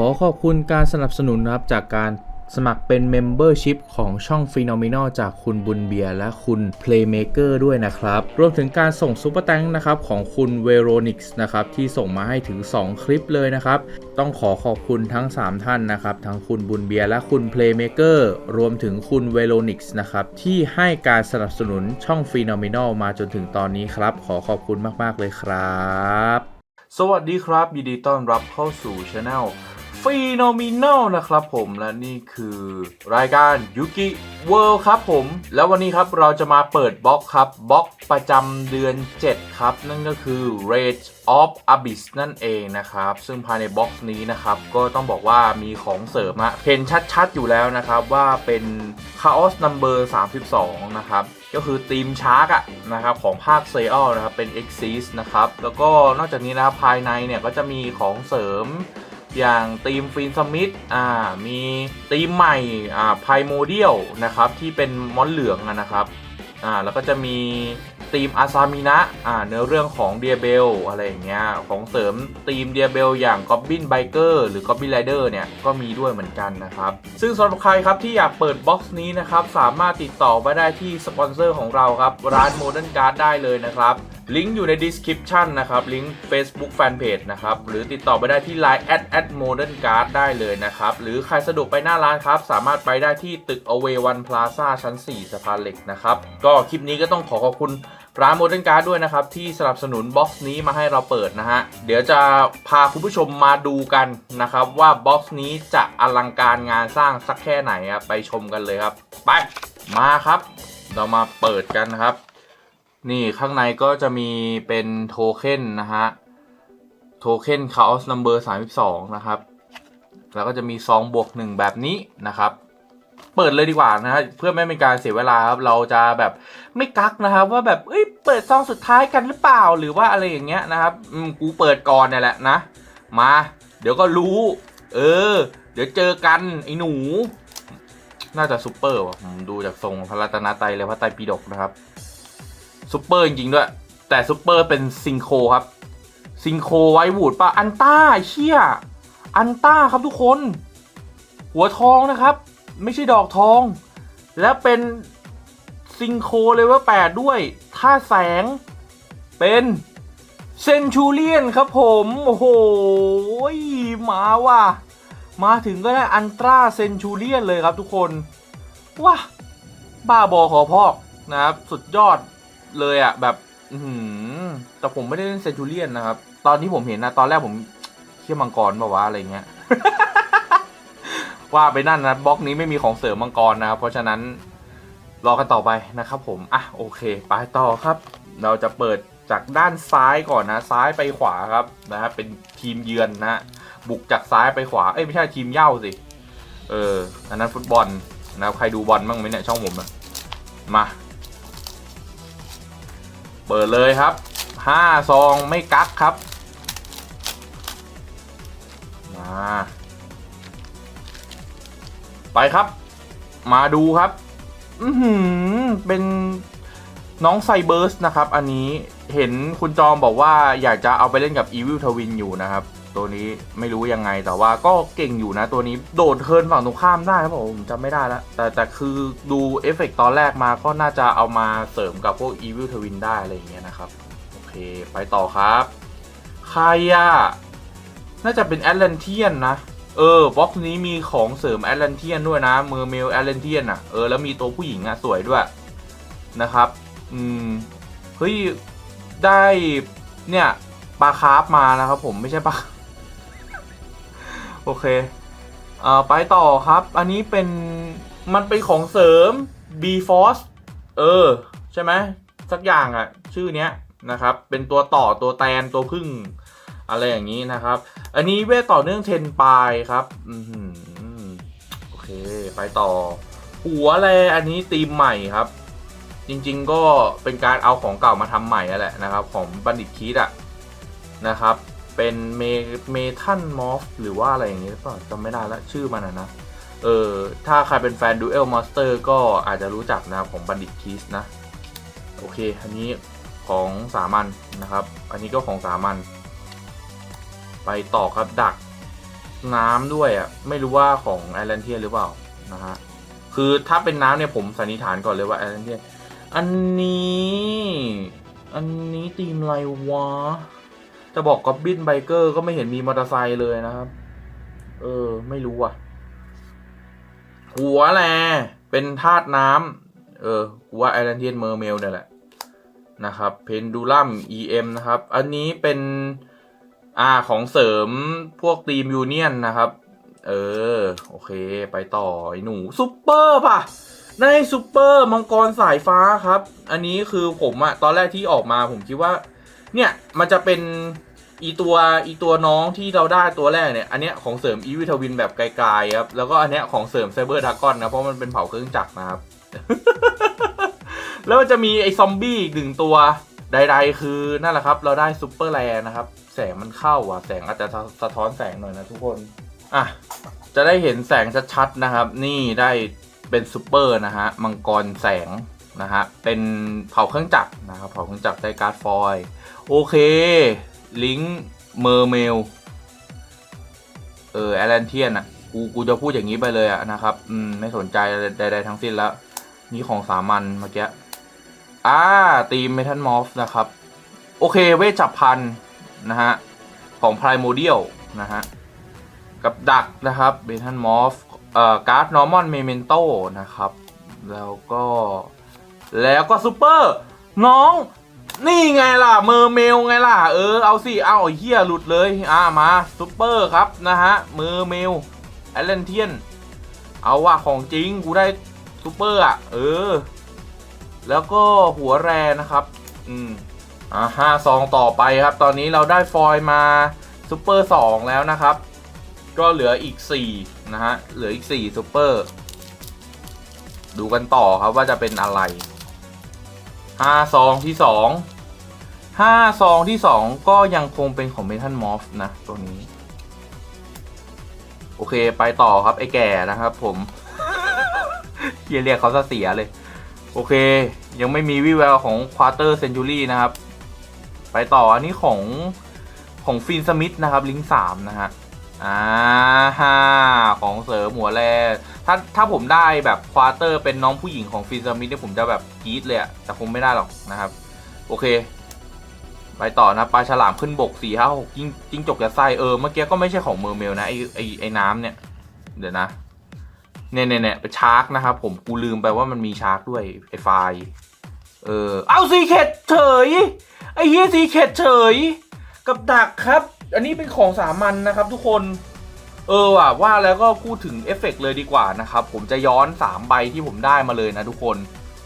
ขอขอบคุณการสนับสนุนนะครับจากการสมัครเป็น Membership ของช่อง Phenomenal จากคุณบุญเบียร์และคุณ Playmaker ด้วยนะครับ รวมถึงการส่งซุปเปอร์แตงนะครับของคุณ Veronix นะครับที่ส่งมาให้ถึง 2 คลิปเลยนะครับ ต้องขอขอบคุณทั้ง 3 ท่านนะครับ ทั้งคุณบุญเบียร์และคุณ Playmaker รวมถึงคุณ Veronix นะครับที่ให้การสนับสนุนช่อง Phenomenal มาจนถึงตอนนี้ครับ ขอขอบคุณมาก ๆ เลยครับ สวัสดีครับยินดีต้อนรับเข้าสู่ช anel Phenomenal นะครับผมและนี่คือรายการยุกิ World ครับผม แล้ววันนี้ครับเราจะมาเปิดบล็อกครับบล็อกประจำเดือน 7 ครับ นั่นก็คือ Rage of Abyss นั่นเองนะครับ ซึ่งภายในบล็อกนี้นะครับ ก็ต้องบอกว่ามีของเสริมอะเห็นชัดๆอยู่แล้วนะครับ ว่าเป็น Chaos Number 32 นะครับก็คือทีมชาร์กอะนะครับของภาคเซอลนะครับเป็น Exis นะครับแล้วก็นอกจากนี้นะครับภายในเนี่ยก็จะมีของเสริม อย่างทีมฟินสมิธอ่ามีทีมใหม่อ่าไพโมเดียลนะครับที่เป็นมอนเหลืองนะครับอ่าแล้วก็จะมีทีมอาซามินะอ่าเนื้อเรื่องของเดียเบลอะไรอย่างเงี้ยของเสริมทีมเดียเบลอย่างก็อบบินไบเกอร์หรือก็อบบินไรเดอร์เนี่ยก็มีด้วยเหมือนกันนะครับ ซึ่งสำหรับใครครับที่อยากเปิดบ็อกซ์นี้นะครับ สามารถติดต่อมาได้ที่สปอนเซอร์ของเราครับ ร้าน Modern Card ได้เลยนะครับ ลิงก์อยู่ใน description นะครับ ลิงก์ Facebook Fanpage นะครับ หรือติดต่อไปได้ที่ Line at at modern card ได้เลยนะครับ หรือใครสะดวกไปหน้าร้านครับ สามารถไปได้ที่ตึก a w a y One Plaza ชั้น 4สะพานเหล็กนะครับ ก็คลิปนี้ก็ต้องขอขอบคุณร้าน Modern Card ด้วยนะครับ ที่สนับสนุนบ็อกซ์นี้มาให้เราเปิดนะฮะ เดี๋ยวจะพาคุณผู้ชมมาดูกันนะครับ ว่าบ็อกซ์นี้จะอลังการงานสร้างสักแค่ไหนครับไปชมกันเลยครับ ไปมาครับ เรามาเปิดกันนะครับ นี่ข้างในก็จะมีเป็นโทเค็นนะฮะ โทเค็น Chaos Number 32นะครับ แล้วก็จะมีซองบวกหนึ่งแบบนี้นะครับ เปิดเลยดีกว่านะฮะเพื่อไม่เป็นการเสียเวลาครับ เราจะแบบไม่กักนะครับ ว่าแบบเอ้ยเปิดซองสุดท้ายกันหรือเปล่าหรือว่าอะไรอย่างเงี้ยนะครับอืมกูเปิดก่อนเนี่ยแหละนะ มา เดี๋ยวก็รู้ เออ เดี๋ยวเจอกันไอ้หนู น่าจะซูเปอร์ว่ะผมดูจากทรงพระรัตนตรัยเลยพระไตรปิฎกนะครับ ซูเปอร์จริงๆด้วย แต่ซูเปอร์เป็นซิงโคครับ ซิงโคไว้วูดปะอันต้าเชี่ยอันต้าครับทุกคน หัวทองนะครับ ไม่ใช่ดอกทอง และเป็นซิงโคเลเวลแปดด้วย ท่าแสง เป็นเซนชูเลียนครับผม โอ้โห มาว่ะ มาถึงก็ได้อันตราเซนชูเลียนเลยครับทุกคน ว้าบ้าบอขอพอกนะครับ สุดยอด เลยอะ่ะ แบบ อือหือแต่ผมไม่ได้เล่นเซนจูเลียนนะครับ ตอนที่ผมเห็นนะตอนแรกผมเชี่ยมังกรแบบว่าอะไรเงี้ย ว่าไปนั่นนะบล็อกนี้ไม่มีของเสริมมังกรนะครับ เพราะฉะนั้นรอกันต่อไปนะครับผม อะโอเค ไปต่อครับ เราจะเปิดจากด้านซ้ายก่อนนะ ซ้ายไปขวาครับนะฮะเป็นทีมเยือนนะบุกจากซ้ายไปขวา เอ้ยไม่ใช่ทีมเย้าสิ เออ อันนั้นฟุตบอลนะครับใครดูบอลบ้างไหมเนี่ยช่องผมอะมา เปิดเลยครับห้าซองไม่กักครับ มา ไปครับ มาดูครับ อือหือเป็นน้องไซเบิร์สนะครับ อันนี้เห็นคุณจอมบอกว่าอยากจะเอาไปเล่นกับอีวิลทวินอยู่นะครับ ตัวนี้ไม่รู้ยังไงแต่ว่าก็เก่งอยู่นะตัวนี้โดดเทินฝั่งตรงข้ามได้ครับผมจำไม่ได้แล้วแต่แต่คือดูเอฟเฟกตอนแรกมาก็น่าจะเอามาเสริมกับพวก Evil Twin ได้อะไรอย่างเงี้ยนะครับ โอเค ไปต่อครับใครอะน่าจะเป็นแอตแลนเทียนนะ เออบ็อกซ์นี้มีของเสริมแอตแลนเทียนด้วยนะเมอร์เมลแอตแลนเทียนอะเออแล้วมีตัวผู้หญิงอะสวยด้วยนะครับ อืมเฮ้ยได้เนี่ยปลาคาร์ฟมานะครับผมไม่ใช่ปลา โอเคอ่อไปต่อครับ อันนี้เป็นมันเป็นของเสริม B Force เออ ใช่ไหมสักอย่างอะชื่อเนี้ยนะครับ เป็นตัวต่อตัวแตนตัวพึ่ง อะไรอย่างนี้นะครับ อันนี้เวทต่อเนื่องเทนปายครับ อือหือโอเค ไปต่อ หัวแลอันนี้ตีมใหม่ครับ จริง ๆ ก็เป็นการเอาของเก่ามาทำใหม่นั่นแหละนะครับ ของบัณฑิตคีดอะนะครับ เป็นเมเมทันมอฟหรือว่าอะไรอย่างนี้หรือเปล่าจำไม่ได้ละชื่อมันนะนะเออ ถ้าใครเป็นแฟนดูเอลมอสเตอร์ก็อาจจะรู้จักนะครับของบัณฑิตคีสนะ โอเค อันนี้ของสามัญนะครับ อันนี้ก็ของสามัญไปต่อครับดักน้ำด้วยอะไม่รู้ว่าของไอแลนเทียหรือเปล่านะฮะคือถ้าเป็นน้ำเนี่ยผมสันนิษฐานก่อนเลยว่าไอแลนเทียอันนี้ อันนี้ตีมอะไรวะ จะบอกก็บินไบเกอร์ก็ไม่เห็นมีมอเตอร์ไซค์เลยนะครับ เออ ไม่รู้อะ หัวแลเป็นธาตุน้ำเออกูว่าไอแลนเทียนเมอร์เมลเนี่ยแหละนะครับเพนดูลัม EM นะครับ อันนี้เป็นอ่าของเสริมพวกทีมยูเนียนนะครับ เออ โอเค ไปต่อไอหนูซุปเปอร์ป่ะได้ซุปเปอร์มังกรสายฟ้าครับ อันนี้คือผมอะตอนแรกที่ออกมาผมคิดว่า เนี่ย มันจะเป็น อีตัวอีตัวน้องที่เราได้ตัวแรกเนี่ย อันเนี้ยของเสริมอีวิทวินแบบไกลๆครับ แล้วก็อันเนี้ยของเสริมไซเบอร์ดากอนนะเพราะมันเป็นเผาเครื่องจักรนะครับ แล้วจะมีไอ้ซอมบี้อีกหนึ่งตัวใดๆคือนั่นแหละครับ เราได้ซุปเปอร์แรนะครับ แสงมันเข้าอะ แสงอาจจะสะท้อนแสงหน่อยนะทุกคน อะ จะได้เห็นแสงชัดๆนะครับ นี่ได้เป็นซูเปอร์นะฮะ มังกรแสงนะฮะ เป็นเผาเครื่องจักรนะครับ เผาเครื่องจักรได้การ์ดฟอยล์โอเค ลิงก์เมอร์เมล เออแอลเลนเทียนอะ กูกูจะพูดอย่างนี้ไปเลยอะนะครับ อืม ไม่สนใจใดๆทั้งสิ้นแล้ว นี่ของสามัญเมื่อกี้อ่าตีมเมทัลมอฟนะครับ โอเคเวชจับพันนะฮะ ของไพ r ยโมเดียลนะฮะ กับดักนะครับเบทันมอฟเอ่อการ์ดนอร์มอนเมเมนโตนะครับ แล้วก็ แล้วก็ซูเปอร์ น้อง นี่ไงล่ะเมอร์เมลไงล่ะ เออเอาสิเอาเหี้ยหลุดเลยอ่ามาซูเปอร์ครับนะฮะเมอร์เมลแอลเลนเทียน เอาว่าของจริงกูได้ซูเปอร์อะ เออ แล้วก็หัวแรนะครับ อืมอ่าห้าซองต่อไปครับ ตอนนี้เราได้ฟอยล์มาซูเปอร์สองแล้วนะครับ ก็เหลืออีก4นะฮะเหลืออีก4ซูเปอร์ดูกันต่อครับว่าจะเป็นอะไร 5ซองที่2 5ซองที่2ก็ยังคงเป็นของเมทัลมอฟนะ ตัวนี้ โอเคไปต่อครับ ไอ้แก่นะครับผมเฮียเรียกเขาซะเสียเลย โอเค ยังไม่มีวิแววของควอเตอร์เซนจูรี่นะครับ ไปต่ออันนี้ของของฟินสมิธนะครับ ลิงสามนะฮะอ่าฮ่าของเสริมหัวแร ถ้าถ้าผมได้แบบควอเตอร์เป็นน้องผู้หญิงของฟินสมิธเนี่ยผมจะแบบกรี๊ดเลยอะแต่คงไม่ได้หรอกนะครับ โอเค ไปต่อนะปลาฉลามขึ้นบกสี่ห้าหกจิ้งจิ้งจกจะไส้เออเมื่อกี้ก็ไม่ใช่ของเมอร์เมลนะไอไอไอน้ำเนี่ย เดี๋ยวนะเนี่ยเนี่ยเนี่ยเป็นชาร์กนะครับผมกูลืมไปว่ามันมีชาร์กด้วยไอไฟเออเอาซีเคทเฉยไอเฮียซีเคทเฉย กับดักครับ อันนี้เป็นของสามัญนนะครับทุกคน เออว่ะว่าแล้วก็พูดถึงเอฟเฟกต์เลยดีกว่านะครับ ผมจะย้อน 3 ใบที่ผมได้มาเลยนะทุกคน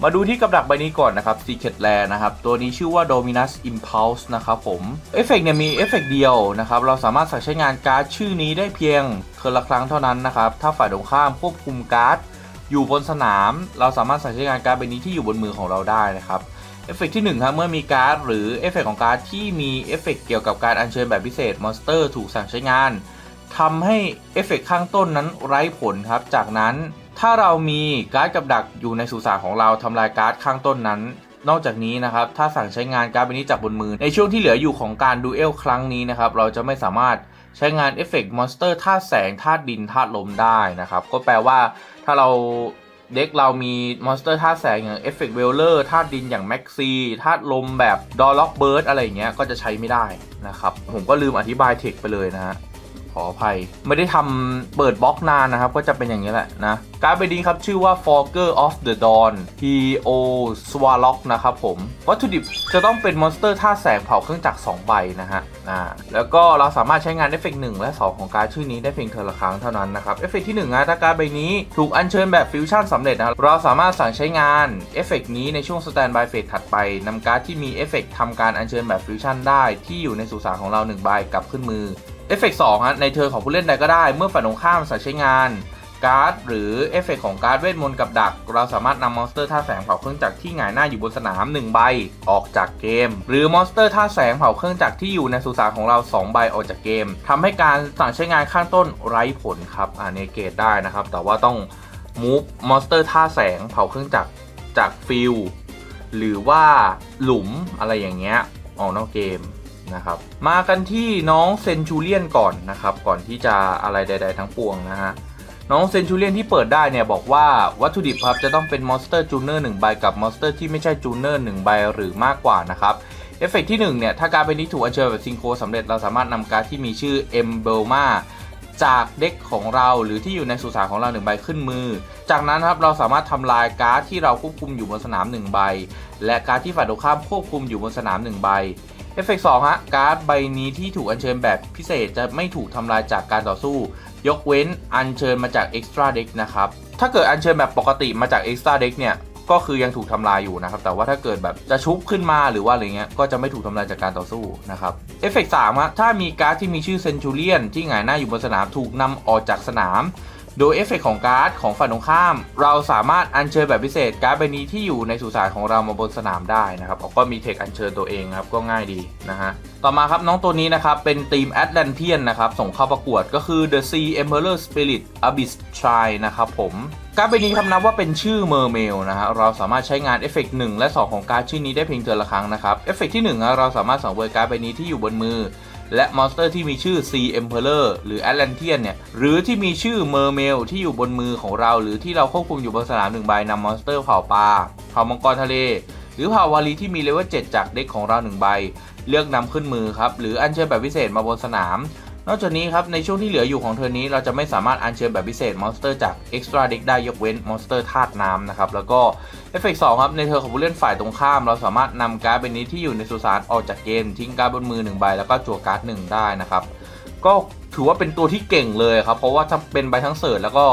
มาดูที่กับดักใบนี้ก่อนนะครับ Secret Lair นะครับ ตัวนี้ชื่อว่า Dominus Impulse นะครับผมเอฟเฟกต์เนี่ยมีเอฟเฟกต์เดียวนะครับ เราสามารถใช้งานการ์ดชื่อนี้ได้เพียงเทอละครั้งเท่านั้นนะครับ ถ้าฝ่ายตรงข้ามควบคุมการ์ดอยู่บนสนาม เราสามารถใช้งานการ์ดใบนี้ที่อยู่บนมือของเราได้นะครับเอฟเฟกต์ที่1ครับเมื่อมีการ์ดหรือเอฟเฟกต์ของการ์ดที่มีเอฟเฟกต์เกี่ยวกับการอัญเชิญแบบพิเศษมอนสเตอร์ถูกสั่งใช้งาน ทำให้เอฟเฟกต์ข้างต้นนั้นไร้ผลครับ จากนั้นถ้าเรามีการ์ดกับดักอยู่ในสุสานของเราทำลายการ์ดข้างต้นนั้น นอกจากนี้นะครับ ถ้าสั่งใช้งานการ์ดใบนี้จากบนมือ ในช่วงที่เหลืออยู่ของการดูเอลครั้งนี้นะครับ เราจะไม่สามารถใช้งานเอฟเฟกต์มอนสเตอร์ธาตุแสงธาตุดินธาตุลมได้นะครับ ก็แปลว่าถ้าเราเด็กเรามีมอนสเตอร์ธาตุแสงอย่างเอฟเฟกต์เวลเลอร์ธาตุดินอย่างแม็กซีธาตุลมแบบดอล็อกเบิร์ดอะไรอย่างเงี้ยก็จะใช้ไม่ได้นะครับ ผมก็ลืมอธิบายเทคไปเลยนะฮะ ขออภัย ไม่ได้ทำเปิดบล็อกนานนะครับ ก็จะเป็นอย่างนี้แหละนะ การดใบนี้ครับ ชื่อว่า Fogger of the Dawn P.O. s w a l o c k นะครับผม วัตถุดิบจะต้องเป็นมอนสเตอร์ท่าแสงเผาเครื่องจักร2ใบนะฮะอ่าแล้วก็เราสามารถใช้งานเอฟเฟกต์1และ2 ของการดชื่อนี้ได้เพียงเทอละครั้งเท่านั้นนะครับ เอฟเฟกต์ที่1นะถ้าการดใบนี้ถูกอัญเชิญแบบฟิวชั่นสำเร็จนะเราสามารถสั่งใช้งานเอฟเฟกต์นี้ในช่วงสแตนบายเฟสถัดไปนำการ์ดที่มีเอฟเฟกต์ทำการอัญเชิญแบบฟิวชั่นได้ที่อยู่ในสุสานของเรา1ใบกลับขึ้นมือ เอฟเฟกต์สองฮะในเทิร์นของผู้เล่นใดก็ได้ เมื่อฝ่ายตรงข้ามสั่งใช้งานการ์ดหรือเอฟเฟกต์ของการ์ดเวทมนต์กับดัก เราสามารถนำมอนสเตอร์ท่าแสงเผาเครื่องจักรที่หงายหน้าอยู่บนสนาม 1 ใบออกจากเกม หรือมอนสเตอร์ท่าแสงเผาเครื่องจักรที่อยู่ในสุสานของเรา 2 ใบออกจากเกมทำให้การสั่งใช้งานข้างต้นไร้ผลครับอ่าเนเกตได้นะครับ แต่ว่าต้องมูฟมอนสเตอร์ท่าแสงเผาเครื่องจักรจากฟิลหรือว่าหลุมอะไรอย่างเงี้ยออกนอกเกม นะครับ มากันที่น้องเซนจูเลียนก่อนนะครับ ก่อนที่จะอะไรใด ๆ ทั้งปวงนะฮะน้องเซนจูเลียนที่เปิดได้เนี่ยบอกว่าวัตถุดิบครับจะต้องเป็นมอนสเตอร์จูเนอร์หนึ่งใบกับมอนสเตอร์ที่ไม่ใช่จูเนอร์หนึ่งใบหรือมากกว่านะครับเอฟเฟกที่1เนี่ยถ้าการ์ดใบนี้ถูกอัญเชิญแบบซิงโครสำเร็จเราสามารถนำการ์ดที่มีชื่อ e m b l m a จากเด็กของเราหรือที่อยู่ในสุสานของเราหนึ่งใบขึ้นมือ จากนั้นครับเราสามารถทำลายการ์ดที่เราควบคุมอยู่บนสนามหนึ่งใบ และการ์ดที่ฝ่ายตรงข้ามควบคุมอยู่บนสนามหนึ่งใบ เอฟเฟกต์สองฮะ การ์ดใบนี้ที่ถูกอัญเชิญแบบพิเศษจะไม่ถูกทำลายจากการต่อสู้ ยกเว้นอัญเชิญมาจาก Extra Deck นะครับ ถ้าเกิดอัญเชิญแบบปกติมาจาก Extra Deck เนี่ย ก็คือยังถูกทำลายอยู่นะครับ แต่ว่าถ้าเกิดแบบจะชุบขึ้นมาหรือว่าอะไรเงี้ย ก็จะไม่ถูกทำลายจากการต่อสู้นะครับ เอฟเฟกต์สามฮะ ถ้ามีการ์ดที่มีชื่อเซนจูเลียนที่หงายหน้าอยู่บนสนามถูกนำออกจากสนาม โดยเอฟเฟกต์ของการ์ดของฝ่ายตรงข้าม เราสามารถอัญเชิญแบบพิเศษการ์ดใบนี้ที่อยู่ในสุสานของเรามาบนสนามได้นะครับก็มีเทคอัญเชิญตัวเองครับก็ง่ายดีนะฮะต่อมาครับน้องตัวนี้นะครับ เป็นทีมแอตแลนเทียนนะครับ ส่งเข้าประกวดก็คือ The Sea Emperor Spirit Abyss Shrine นะครับผมการ์ดใบนี้คำนับว่าเป็นชื่อเมอร์เมลนะฮะเราสามารถใช้งานเอฟเฟกต์1และ 2 ของการ์ดชื่อนี้ได้เพียงเทือนละครั้งนะครับเอฟเฟกต์ที่1นะเราสามารถสังเวยการ์ดใบนี้ที่อยู่บนมือ และมอนสเตอร์ที่มีชื่อ Sea Emperor หรือ Atlantean เนี่ย หรือที่มีชื่อ Mermail ที่อยู่บนมือของเรา หรือที่เราควบคุมอยู่บนสนามหนึ่งใบนำมอนสเตอร์เผ่าปลาเผ่ามังกรทะเล หรือเผ่าวาลีที่มีเลเวล7จากเด็กของเราหนึ่งใบ เลือกนำขึ้นมือครับ หรืออัญเชิญแบบพิเศษมาบนสนาม นอกจากนี้ครับในช่วงที่เหลืออยู่ของเทอร์นี้เราจะไม่สามารถอัญเชิญแบบพิเศษมอนสเตอร์จาก Extra Deck ได้ยกเว้นมอนสเตอร์ธาตุน้ำนะครับแล้วก็เอฟเฟกต์สครับในเทอร์ของผู้เล่นฝ่ายตรงข้าม เราสามารถนำการ์ดใบนี้ที่อยู่ในสุสานออกจากเกม ทิ้งการ์ดบนมือหนึ่งใบแล้วก็จั่วการ์ดหนึ่งได้นะครับก็ถือว่าเป็นตัวที่เก่งเลยครับเพราะว่าถ้าเป็นใบทั้งเสิร์ชแล้วก็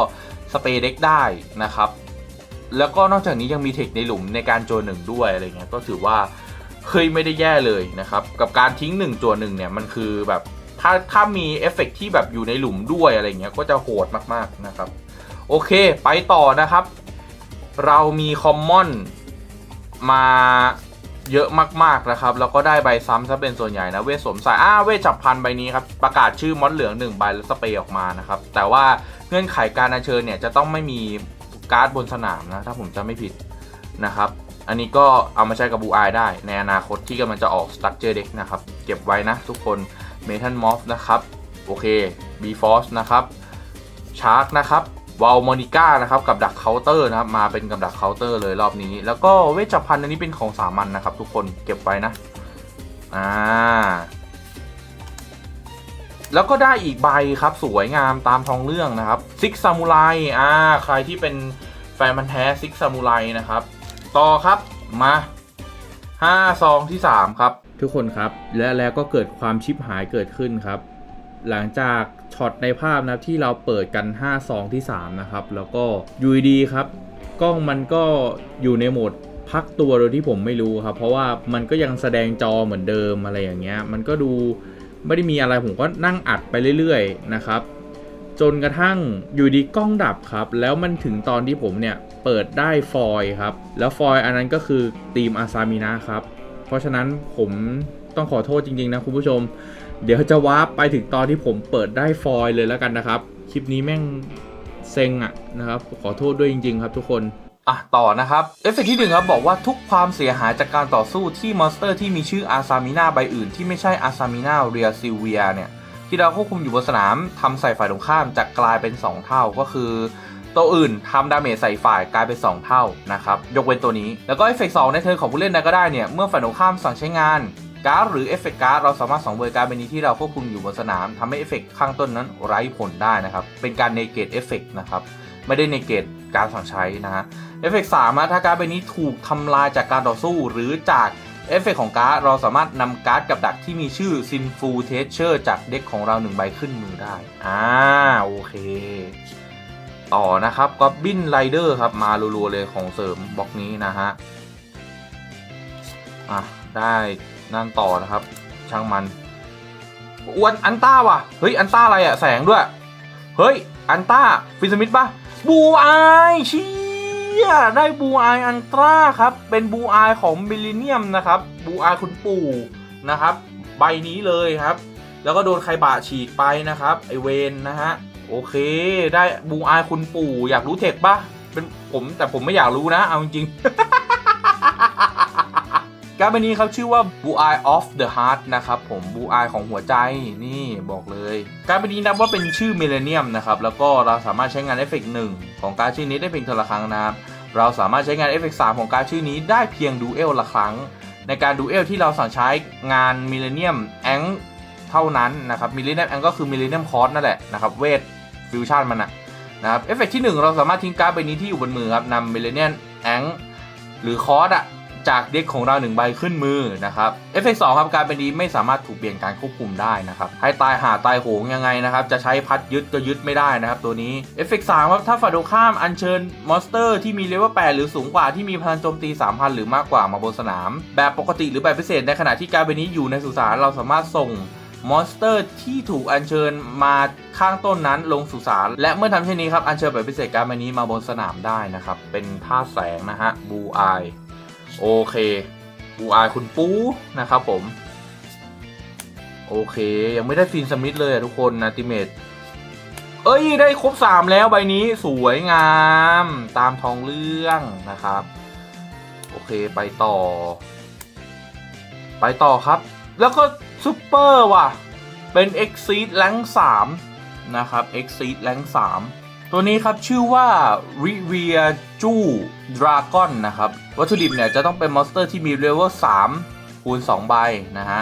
สเปรเด็กได้นะครับแล้วก็นอกจากนี้ยังมีเทคในหลุมในการโจวหนึ่งด้วยอะไรเงี้ยก็ถือว่าเคยไม่ได้แย่เลยนะครับกับการทิ้งหนึ่งจวหนึ่งเนี่ยมันคือแบบ ถ้าถ้ามีเอฟเฟกที่แบบอยู่ในหลุมด้วยอะไรเงี้ยก็จะโหดมากๆนะครับ โอเคไปต่อนะครับ เรามีคอมมอนมาเยอะมากๆนะครับ แล้วก็ได้ใบซ้ำซะเป็นส่วนใหญ่นะ เวทสมใส่อ้าเวทจับพันใบนี้ครับ ประกาศชื่อมอนเหลืองหนึ่งใบแล้วสเปรย์ออกมานะครับ แต่ว่าเงื่อนไขการอัญเชิญเนี่ยจะต้องไม่มีการ์ดบนสนามนะ ถ้าผมจำไม่ผิดนะครับ อันนี้ก็เอามาใช้กับบูอายได้ในอนาคตที่กำลังจะออกสตั๊กเจอเด็กนะครับ เก็บไว้นะทุกคน เมทัลมอฟนะครับ โอเคบีฟอสนะครับชาร์กนะครับวอลมอนิก้านะครับกับดักเคาน์เตอร์นะครับมาเป็นกับดักเคาน์เตอร์เลยรอบนี้ แล้วก็เวชภัณฑ์อันนี้เป็นของสามัญนนะครับ ทุกคนเก็บไว้นะอ่าแล้วก็ได้อีกใบครับสวยงามตามทองเรื่องนะครับซิกซามูไรอ่าใครที่เป็นแฟนมันแท้ซิกซามูไรนะครับ ต่อครับมา5ซองที่ 3 ครับ ทุกคนครับ และแล้วก็เกิดความชิบหายเกิดขึ้นครับ หลังจากช็อตในภาพนะที่เราเปิดกัน5ซองที่ 3 นะครับ แล้วก็อยู่ดีครับ กล้องมันก็อยู่ในโหมดพักตัวโดยที่ผมไม่รู้ครับ เพราะว่ามันก็ยังแสดงจอเหมือนเดิมอะไรอย่างเงี้ย มันก็ดูไม่ได้มีอะไรผมก็นั่งอัดไปเรื่อยๆนะครับ จนกระทั่งอยู่ดีกล้องดับครับ แล้วมันถึงตอนที่ผมเนี่ยเปิดได้ฟอยล์ครับ แล้วฟอยล์อันนั้นก็คือทีมอาซามินะครับ เพราะฉะนั้นผมต้องขอโทษจริงๆนะคุณผู้ชม เดี๋ยวจะวาร์ปไปถึงตอนที่ผมเปิดได้ฟอยล์เลยแล้วกันนะครับ คลิปนี้แม่งเซ็งอะนะครับ ขอโทษด้วยจริง ๆ ครับทุกคนอะต่อนะครับเอฟเฟกที่หนึ่งครับ บอกว่าทุกความเสียหายจากการต่อสู้ที่มอนสเตอร์ที่มีชื่ออาซามินาใบอื่นที่ไม่ใช่อาซามินาเรียซิเวียเนี่ย ที่เราควบคุมอยู่บนสนามทำใส่ฝ่ายตรงข้ามจะกลายเป็น 2 เท่าก็คือ ตัวอื่นทำดาเมจใส่ฝ่ายกลายเป็น2เท่านะครับยกเว้นตัวนี้ แล้วก็เอฟเฟกต์สในเทิร์นของผู้เล่นใดก็ได้เนี่ยเมื่อฝ่ายตรงข้ามสั่งใช้งานการ์ดหรือเอฟเฟกต์การ์ดเราสามารถสังเวยการ์ดใบนี้ที่เราควบคุมอยู่บนสนามทำให้เอฟเฟกต์ข้างต้นนั้นไร้ผลได้นะครับ เป็นการเนเกตเอฟเฟกต์นะครับ ไม่ได้เนเกตการสั่งใช้นะฮะเอฟเฟกต์สามถ้าการ์ดใบนี้ถูกทำลายจากการต่อสู้หรือจากเอฟเฟกต์ของการ์ดเราสามารถนำการ์ดกับดักที่มีชื่อ Sinful t e a c h e r จากเด็กของเราหนึ่งใบขึ้นมือได้ อ่า โอเค ต่อนะครับก็บินไรเดอร์ครับมารัวๆเลยของเสริมบล็อกนี้นะฮะอะได้นั่นต่อนะครับ ช่างมันอ้วนอันต้าว่ะเฮ้ยอันต้าอะไรอะแสงด้วย เฮ้ยอันต้าฟิสมิธปะบูอายเชี่ยได้บูอายอันตราครับ เป็นบูอายของมิลเลเนียมนะครับบูอายคุณปู่นะครับ ใบนี้เลยครับ แล้วก็โดนใครบาฉีกไปนะครับ ไอเวนนะฮะ โอเค ได้บูอายคุณปู่อยากรู้เทคปะเป็นผมแต่ผมไม่อยากรู้นะ เอาจริงๆการ์ดใบนี้ครับชื่อว่า Blue Eye of the Heart นะครับผม Blue Eye ของหัวใจนี่บอกเลย การ์ดใบนี้นับว่าเป็นชื่อ Millennium นะครับ แล้วก็เราสามารถใช้งานเอฟเฟกต์หนึ่งของการดชื่อนี้ได้เพียงเทอละครั้งนะครับเราสามารถใช้งานเอฟเฟกต์สามของการดชื่อนี้ได้เพียงดูเอลละครั้ง ในการดูเอลที่เราสั่งใช้งาน Millennium a n เท่านั้นนะครับ Millennium a n ก็คือ Millennium c o s นั่นแหละนะครับเวท ฟิวชั่นมันอะนะครับเอฟเฟกต์ที่ 1 เราสามารถทิ้งการ์ดใบนี้ที่อยู่บนมือครับนำ Millennium a n หรือคอร์สอะจากเด็กของเราหนึ่งใบขึ้นมือนะครับเอฟเฟกต์สองครับการเป็นนี้ไม่สามารถถูกเปลี่ยนการควบคุมได้นะครับให้ตายหาตายโหงยังไงนะครับ จะใช้พัดยึดก็ยึดไม่ได้นะครับ ตัวนี้เอฟเฟกต์สามครับถ้าฝ่ายตรงข้ามอัญเชิญมอนสเตอร์ที่มีเลเวล8หรือสูงกว่าที่มีพลังโจมตี 3,000 หรือมากกว่ามาบนสนาม แบบปกติหรือแบบพิเศษในขณะที่การเป็นนี้อยู่ในสุสานเราสามารถส่ง มอนสเตอร์ที่ถูกอัญเชิญมาข้างต้นนั้นลงสุสานและเมื่อทำเช่นนี้ครับอัญเชิญแบบพิเศษการ์ดใบนี้มาบนสนามได้นะครับ เป็นท่าแสงนะฮะบูอายโอเคบูอายคุณปูนะครับผม โอเค ยังไม่ได้ฟินสมิธเลยทุกคนนะติเมตเอ้ย ได้ครบ 3 แล้วใบนี้สวยงามตามทองเรื่องนะครับ โอเคไปต่อ ไปต่อครับ แล้วก็ซูเปอร์ว่ะ เป็น Exceed แรง3นะครับ Exceed แรง3ตัวนี้ครับชื่อว่า r i v i a j u Dragon นนะครับ วัตถุดิบเนี่ยจะต้องเป็นมอนสเตอร์ที่มีเลเวล3คูณ2ใบนะฮะ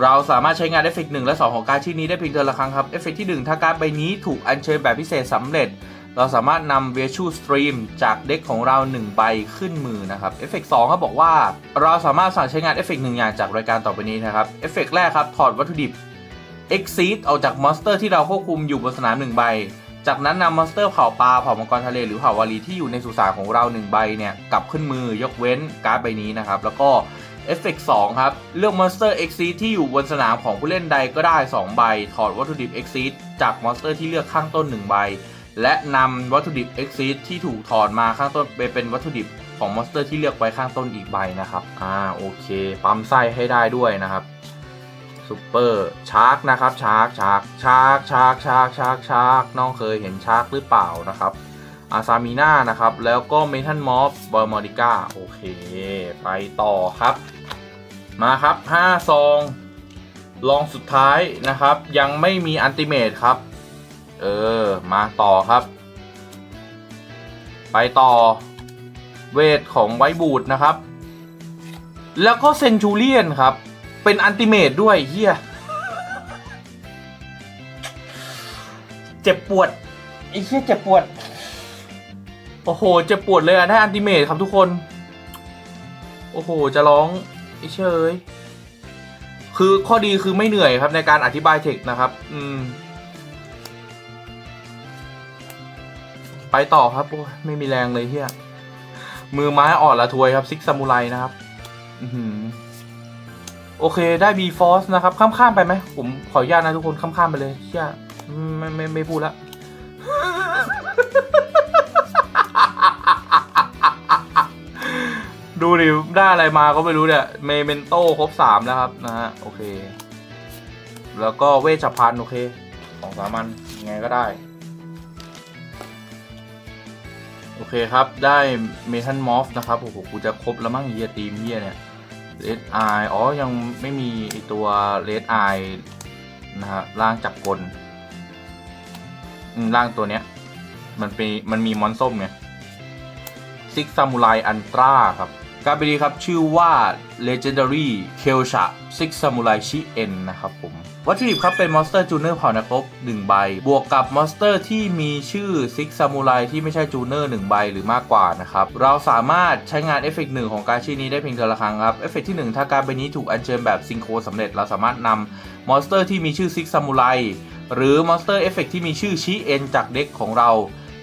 เราสามารถใช้งานเอฟเฟกต์1และ 2 ของการที่นี้ได้เพียงเดือนละครั้งครับ เอฟเฟกต์ที่ 1 ถ้าการดใบนี้ถูกอัญเชิญแบบพิเศษสำเร็จ เราสามารถนำ Virtual Stream จากเด็กของเรา 1 ใบขึ้นมือนะครับเอฟเฟกต์2เขาบอกว่า เราสามารถสั่งใช้งานเอฟเฟกต์หนึ่งอย่างจากรายการต่อไปนี้นะครับเอฟเฟกต์แรกครับ ถอดวัตถุดิบ Exceed ออกจากมอนสเตอร์ที่เราควบคุมอยู่บนสนาม1ใบ จากนั้นนำมอนสเตอร์เผ่าปลาเผ่ามังกรทะเลหรือเผ่าวาลีที่อยู่ในสุสานของเรา1ใบเนี่ยกลับขึ้นมือยกเว้นการ์ดใบนี้นะครับแล้วก็เอฟเฟกต์2ครับเลือกมอนสเตอร์ Exceed ที่อยู่บนสนามของผู้เล่นใดก็ได้ 2 ใบ ถอดวัตถุดิบ Exceed จากมอนสเตอร์ที่เลือกข้างต้น 1 ใบ และนำวัตถุดิบ Exceed ที่ถูกถอดมาข้างต้นไปเป็นวัตถุดิบของมอนสเตอร์ที่เลือกไว้ข้างต้นอีกใบนะครับ อ่าโอเค ปั๊มไส้ให้ได้ด้วยนะครับซูเปอร์ชาร์กนะครับชาร์กชาร์กชาร์กชาร์กชาร์กชาร์กชาร์กน้องเคยเห็นชาร์กหรือเปล่านะครับอาซามีนานะครับ แล้วก็เมทัลมอฟบอร์มอริก้าโอเค ไปต่อครับ มาครับ5ซองลองสุดท้ายนะครับ ยังไม่มีอันติเมตครับ เออ มาต่อครับ ไปต่อ เวทของไวบูดนะครับ แล้วก็เซนจูเลียนครับ เป็นอันติเมตด้วยเฮียเจ็บปวดไอ้เฮียเจ็บปวด โอ้โห เจ็บปวดเลยอะได้อันติเมตครับทุกคน โอ้โห จะร้องไอ้เชยคือข้อดีคือไม่เหนื่อยครับในการอธิบายเทคนะครับ อืม ไปต่อครับโอ้ยไม่มีแรงเลยเฮียมือไม้อ่อนละทวยครับซิกซามูไรนะครับโอเคได้บีฟอสนะครับข้ามข้ามไปไหมผมขออนุญาตนะทุกคนข้ามข้ามไปเลยเชี่ยไม่ไม่ไม่พูดละดูดิได้อะไรมาก็ไม่รู้เนี่ยเมเมนโต้ครบสามแล้วครับนะฮะโอเค แล้วก็เวชภัณฑ์โอเคสองสามันยังไงก็ได้ โอเคครับ ได้เมทัลมอฟนะครับ โอ้โห กูจะครบแล้วมั้งเฮียตีมเฮียเนี่ยเลดไออ๋อ ยังไม่มีไอตัวเลดไอนะฮะร่างจักรกลอืมร่างตัวเนี้ย มันเป็นมันมีมอนส้มไงซิกซามูไรอันตราครับ การไปดีครับ ชื่อว่า Legendary k e l s h a Six Samurai Chien นะครับผม วัตถุดิบครับ เป็นมอนสเตอร์จูเนอร์เผ่านักรบ1ใบ บวกกับมอนสเตอร์ที่มีชื่อ Six Samurai ที่ไม่ใช่จูเนอร์1ใบหรือมากกว่านะครับ เราสามารถใช้งานเอฟเฟกต์หนึ่งของการชื่อนี้ได้เพียงเทอละครั้งครับ เอฟเฟกต์ที่ 1 ถ้าการใบนี้ถูกอัญเชิญแบบซิงโครสำเร็จ เราสามารถนำมอนสเตอร์ที่มีชื่อ Six Samurai หรือมอนสเตอร์เอฟเฟกที่มีชื่อชิเอ็นจากเด็กของเรา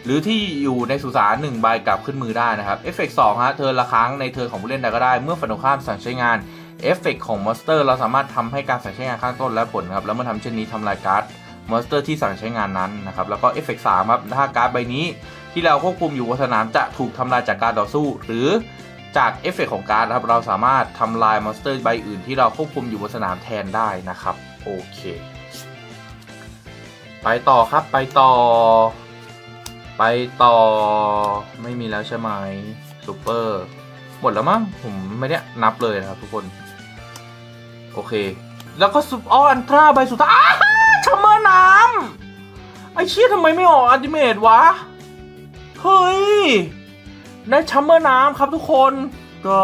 หรือที่อยู่ในสุสานหนึ่งใบกลับขึ้นมือได้นะครับเอฟเฟกต์สองฮะเทิร์ละครั้งในเทิร์ของผู้เล่นใดก็ได้ เมื่อฝ่ายตรงข้ามสั่งใช้งานเอฟเฟกต์ของมอนสเตอร์เราสามารถทำให้การสั่งใช้งานข้างต้นและผลครับแล้วเมื่อทำเช่นนี้ทำลายการ์ดมอนสเตอร์ที่สั่งใช้งานนั้นนะครับแล้วก็เอฟเฟกต์สามครับถ้าการ์ดใบนี้ ที่เราควบคุมอยู่บนสนามจะถูกทำลายจากการต่อสู้ หรือจากเอฟเฟกต์ของการ์ดครับเราสามารถทำลายมอนสเตอร์ใบอื่นที่เราควบคุมอยู่บนสนามแทนได้นะครับโอเค ไปต่อครับไปต่อ ไปต่อไม่มีแล้วใช่ไหมซูเปอร์หมดแล้วมั้งผมไม่ได้นับเลยนะครับทุกคน โอเค แล้วก็ซุปอออันตราใบสุดท้ายชัมเมอร์น้ำไอ้เชี่ยทำไมไม่ออกอัลติเมทวะ เฮ้ย ได้ชัมเมอร์น้ำครับทุกคน ก็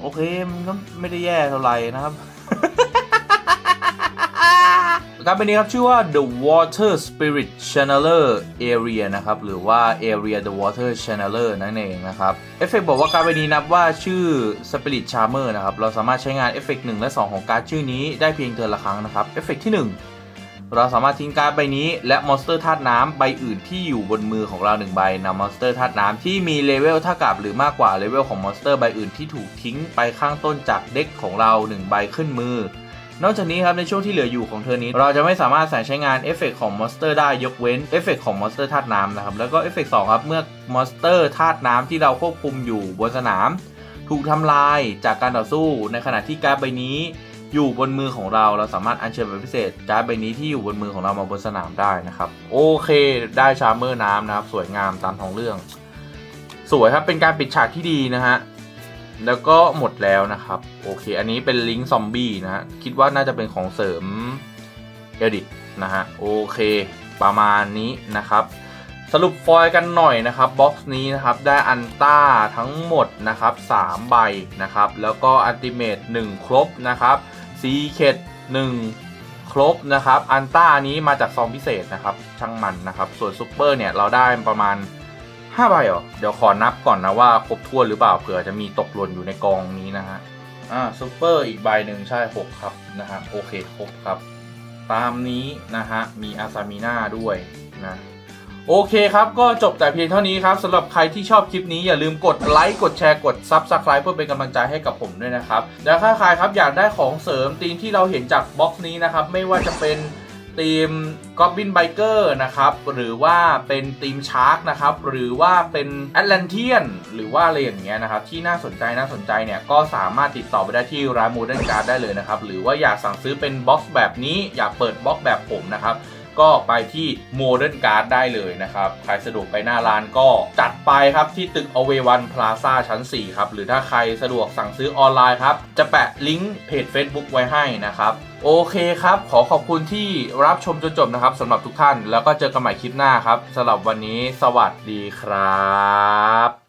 โอเค มันก็ไม่ได้แย่เท่าไหร่นะครับ การเป็นนี้ครับชื่อว่า The Water Spirit Channeler Area นะครับหรือว่า Area the Water Channeler นั่นเองนะครับเอฟเฟกบอกว่าการเป็นนี้นับว่าชื่อ Spirit Charmer นะครับเราสามารถใช้งานเอฟเฟก1และ 2 ของการดชื่อนี้ได้เพียงเทือนละครั้งนะครับเอฟเฟกที่ 1เราสามารถทิ้งการ์ดใบนี้และมอนสเตอร์ธาตุน้ำใบอื่นที่อยู่บนมือของเราหนึ่งใบนำมอนสเตอร์ธาตุน้ำที่มีเลเวลเท่ากับหรือมากกว่าเลเวลของมอนสเตอร์ใบอื่นที่ถูกทิ้งไปข้างต้นจากเด็กของเราหนึ่งใบขึ้นมือ นอกจากนี้ครับในช่วงที่เหลืออยู่ของเธอนี้ เราจะไม่สามารถใส่ใช้งานเอฟเฟกของมอนสเตอร์ได้ยกเว้นเอฟเฟกของมอนสเตอร์ธาตุน้ำนะครับแล้วก็เอฟเฟกสองครับเมื่อมอนสเตอร์ธาตุน้ำที่เราควบคุมอยู่บนสนาม ถูกทำลายจากการต่อสู้ในขณะที่การ์ดใบนี้อยู่บนมือของเราเราสามารถอัญเชิญเป็นพิเศษการ์ดใบนี้ที่อยู่บนมือของเรามาบนสนามได้นะครับ โอเค ได้ชาร์เมอร์น้ำนะครับ สวยงามตามท้องเรื่อง สวยครับเป็นการปิดฉากที่ดีนะฮะ แล้วก็หมดแล้วนะครับ โอเค อันนี้เป็นลิงก์ซอมบี้นะฮะ คิดว่าน่าจะเป็นของเสริมเอดิตนะฮะ โอเค ประมาณนี้นะครับ สรุปฟอยกันหน่อยนะครับบ็อกซ์นี้นะครับได้อันต้าทั้งหมดนะครับ3ใบนะครับ แล้วก็อัลติเมต1ครบนะครับซีเคด1ครบนะครับ อันต้านี้มาจากซองพิเศษนะครับ ช่างมันนะครับ ส่วนซูเปอร์เนี่ยเราได้ประมาณ 5ใบเหรอ เดี๋ยวขอนับก่อนนะว่าครบถ้วนหรือเปล่าเผื่อจะมีตกหล่นอยู่ในกองนี้นะฮะ อ่าซูเปอร์อีกใบหนึ่งใช่6ครับนะฮะโอเคครบครับ ตามนี้นะฮะมีอาซามิน่าด้วยนะโอเคครับก็จบแต่เพียงเท่านี้ครับสำหรับใครที่ชอบคลิปนี้อย่าลืมกดไลค์กดแชร์กด Subscribe เพื่อเป็นกำลังใจให้กับผมด้วยนะครับ แล้วถ้าใครครับอยากได้ของเสริมธีมที่เราเห็นจากบ็อกซ์นี้นะครับไม่ว่าจะเป็น ทีมกอบบินไบเกอร์นะครับ หรือว่าเป็นทีมชาร์กนะครับ หรือว่าเป็นแอตแลนเทียน หรือว่าอะไรอย่างเงี้ยนะครับ ที่น่าสนใจน่าสนใจเนี่ย ก็สามารถติดต่อไปได้ที่ร้านโมเดิร์นการ์ดได้เลยนะครับ หรือว่าอยากสั่งซื้อเป็นบ็อกซ์แบบนี้ อยากเปิดบ็อกซ์แบบผมนะครับ ก็ไปที่ Modern Card ได้เลยนะครับ ใครสะดวกไปหน้าร้านก็จัดไปครับที่ตึกอเววันพลาซ่าชั้น 4 ครับ หรือถ้าใครสะดวกสั่งซื้อออนไลน์ครับ จะแปะลิงก์เพจ Facebook ไว้ให้นะครับ โอเคครับ ขอขอบคุณที่รับชมจนจบนะครับสำหรับทุกท่าน แล้วก็เจอกันใหม่คลิปหน้าครับสำหรับวันนี้สวัสดีครับ